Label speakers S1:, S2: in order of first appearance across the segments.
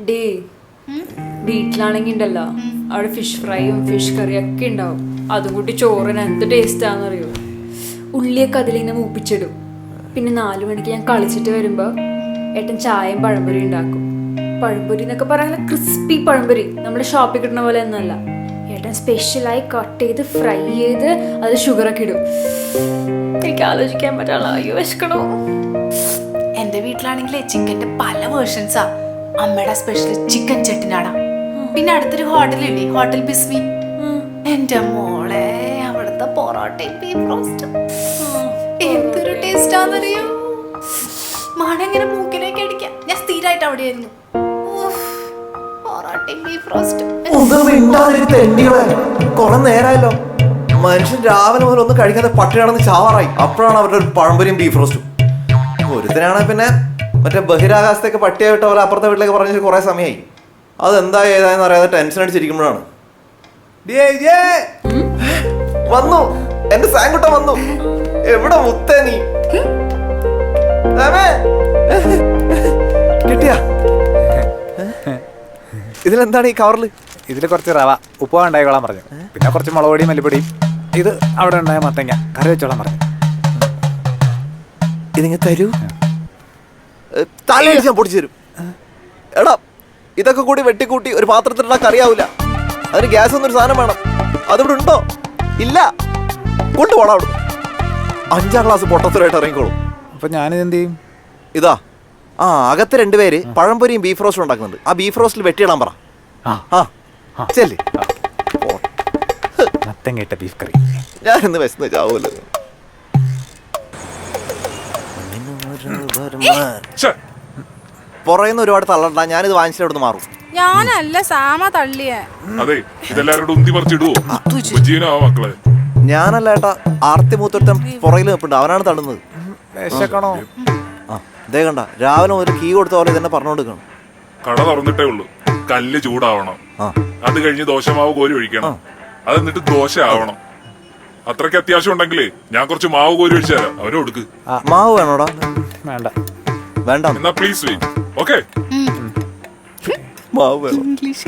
S1: Day. വീട്ടിലാണെങ്കിൽ ഉണ്ടല്ലോ അവിടെ ഫിഷ് ഫ്രൈയും ഫിഷ് കറിയും ഒക്കെ ഉണ്ടാവും. അതും കൂട്ടി ചോറിന് എന്ത് ടേസ്റ്റാണെന്നറിയോ ഉള്ളിയൊക്കെ അതിലിങ്ങനെ മൂപ്പിച്ചിടും. പിന്നെ നാലു മണിക്ക് ഞാൻ കളിച്ചിട്ട് വരുമ്പോൾ ഏട്ടൻ ചായയും പഴംപൊരി ഉണ്ടാക്കും. പഴംപൊരി എന്നൊക്കെ പറയാൻ ക്രിസ്പി പഴംപൊരി. നമ്മുടെ ഷോപ്പിൽ കിട്ടുന്ന പോലെ ഒന്നല്ല ഏട്ടൻ സ്പെഷ്യലായി കട്ട് ചെയ്ത് ഫ്രൈ ചെയ്ത് അത് ഷുഗറൊക്കെ ഇടും. എനിക്ക് ആലോചിക്കാൻ പറ്റാനുള്ള അയ്യോ വിശക്കണോ?
S2: എന്റെ വീട്ടിലാണെങ്കിൽ ചിക്കന്റെ പല വേർഷൻസാ അമ്മയുടെ സ്പെഷ്യൽ ചിക്കൻ ചട്ടിനാട പിന്നെ അടുത്തൊരു ഹോട്ടലില്ലേ ഹോട്ടൽ ബിസ്മി എന്റെ മോളെ അവിടുത്തെ പൊറോട്ടയും ബീഫ് റോസ്റ്റും എന്തൊരു ടേസ്റ്റാന്നറിയോ ആണെന്നറിയോ? മണം ഇങ്ങനെ മൂക്കിലേക്ക് അടിക്കാം. ഞാൻ സ്ഥിരമായിട്ട് അവിടെ ആയിരുന്നു ബീഫ് റോസ്റ്റും
S3: ഒന്ന് മിണ്ടാതിരി തെണ്ടികളെ കുറെ മനുഷ്യൻ രാവിലെ മുതൽ ഒന്നും കഴിക്കാതെ പട്ടിയാണെന്ന് ചാവാറായി. അപ്പോഴാണ് അവരുടെ ഒരു പഴംപൊരിയും ബീഫ് റോസ്റ്റും ഒരുത്തനാണ് പിന്നെ മറ്റേ ബഹിരാകാശത്തേക്ക് പട്ടിയായിട്ട് അവരെ അപ്പുറത്തെ വീട്ടിലേക്ക് പറഞ്ഞിട്ട് കുറെ സമയമായി അതെന്താ ഏതായെന്ന് അറിയാതെ ടെൻഷൻ അടിച്ചിരിക്കുമ്പോഴാണ്. വന്നു. എന്റെ സാങ്കുട്ട വന്നു. എവിടെ മുത്തേ നീ? കിട്ടിയ കിട്ടിയാ? ഇതിലെന്താണ് ഈ കവറിൽ
S4: ഇതിൽ കുറച്ച് റവ. ഉപ്പ് ഉണ്ടായിക്കോളാൻ പറഞ്ഞു. പിന്നെ കുറച്ച് മുളക് പൊടിയും മല്ലിപ്പൊടിയും. ഇത് അവിടെ ഉണ്ടായ മത്തങ്ങ. കറി വെച്ചോളാൻ പറഞ്ഞു.
S3: ഇതിങ്ങ് തരൂ. തലയിൽ ഞാൻ പൊടിച്ചു തരും. എടാ ഇതൊക്കെ കൂടി വെട്ടിക്കൂട്ടി ഒരു പാത്രത്തിലിടാൻ കറിയാവില്ല അതിന് ഗ്യാസ് എന്നൊരു സാധനം വേണം. അതിവിടെ ഉണ്ടോ? ഇല്ല. കൊണ്ടുപോണം അവിടെ അഞ്ചാം ക്ലാസ് പൊട്ടത്തരായിട്ട് ഇറങ്ങിക്കോളും.
S4: അപ്പൊ ഞാനിത് എന്ത് ചെയ്യും?
S3: ഇതാ. ആ അകത്ത് രണ്ടുപേര് പഴംപൊരിയും ബീഫ് റോസ്റ്റും ഉണ്ടാക്കുന്നുണ്ട്. ആ ബീഫ് റോസ്റ്റിൽ വെട്ടിയിടാൻ പറ.
S4: ആ.
S3: ചെല്ലേ.
S4: കേട്ട ബീഫ് കറി.
S3: ഞാൻ ഇന്ന് വിശന്ന് ചാവൂല്ലോ പുറയുന്ന ഒരുപാട് തള്ളണ്ട. ഞാനിത് വാങ്ങിച്ചിട്ട് അവിടെ മാറും?
S2: ഞാനല്ല സാമ തള്ളിയേ.
S5: അതെ ഇതെല്ലാവരോടും ഉന്തി പറിച്ചിടുവോ? ജീവനാവാ മക്കളെ?
S3: ഞാനല്ല ഏട്ടാ ആർത്തി മൂത്തൊരുത്തൻ പുറകിൽ നിൽപ്പുണ്ട് അവനാണ് തള്ളുന്നത്.
S4: വിശക്കണോ
S3: ആ ഇതേ കണ്ട രാവിലെ ഒരു കീ കൊടുത്ത പോലെ ഇതന്നെ പറഞ്ഞുകൊടുക്കണം
S5: കട തുറന്നിട്ടേ ഉള്ളൂ. കല്ല് ചൂടാവണം. അത് കഴിഞ്ഞ് ദോശമാവ് കോരി ഒഴിക്കണം. അത് എന്നിട്ട് ദോശ ആവണം. അത്രയ്ക്ക് അത്യാവശ്യം ഉണ്ടെങ്കിലേ ഞാൻ കുറച്ച് മാവ് കോരി ഒഴിച്ചാലോ തരാം. അവരെ കൊടുക്ക്.
S3: മാവ് വേണോടാ?
S4: വേണ്ട.
S3: വേണ്ട.
S5: എന്നാ പ്ലീസ് വെയിറ്റ് ഓക്കെ
S3: മാവ് ഇംഗ്ലീഷ്.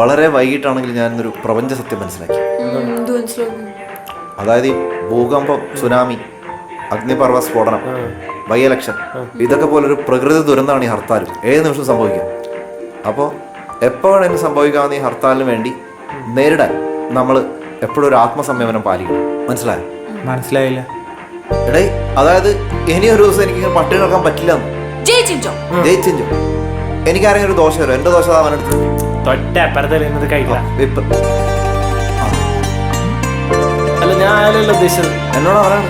S3: വളരെ വൈകിട്ടാണെങ്കിൽ ഞാൻ ഇന്നൊരു പ്രപഞ്ച സത്യം മനസ്സിലാക്കി. അതായത് ഈ ഭൂകമ്പം സുനാമി അഗ്നിപർവ സ്ഫോടനം ബൈ ഇലക്ഷൻ ഇതൊക്കെ പോലൊരു പ്രകൃതി ദുരന്തമാണ് ഈ ഹർത്താലും. ഏത് നിമിഷം സംഭവിക്കും. അപ്പോൾ എപ്പോൾ വേണമെങ്കിലും സംഭവിക്കാവുന്ന ഈ ഹർത്താലിന് വേണ്ടി നേരിടാൻ നമ്മൾ എപ്പോഴും ഒരു ആത്മസംയമനം പാലിക്കണം. മനസ്സിലായോ?
S4: മനസ്സിലായില്ല.
S3: എടേ അതായത് ഇനി ഒരു ദിവസം എനിക്ക് ഇങ്ങനെ പട്ടിണി കിടക്കാൻ പറ്റില്ല
S2: ജയിച്ചിഞ്ചോ
S3: എനിക്ക് എനിക്കാരെങ്കിലും ഒരു ദോശ തരും എന്റെ ദോശ അവനെടുത്ത്
S6: തൊട്ട അപ്പുറത്ത് കഴിക്കാം. അല്ല ഞാൻ ഉദ്ദേശിച്ചത്?
S3: എന്നോട് പറയാൻ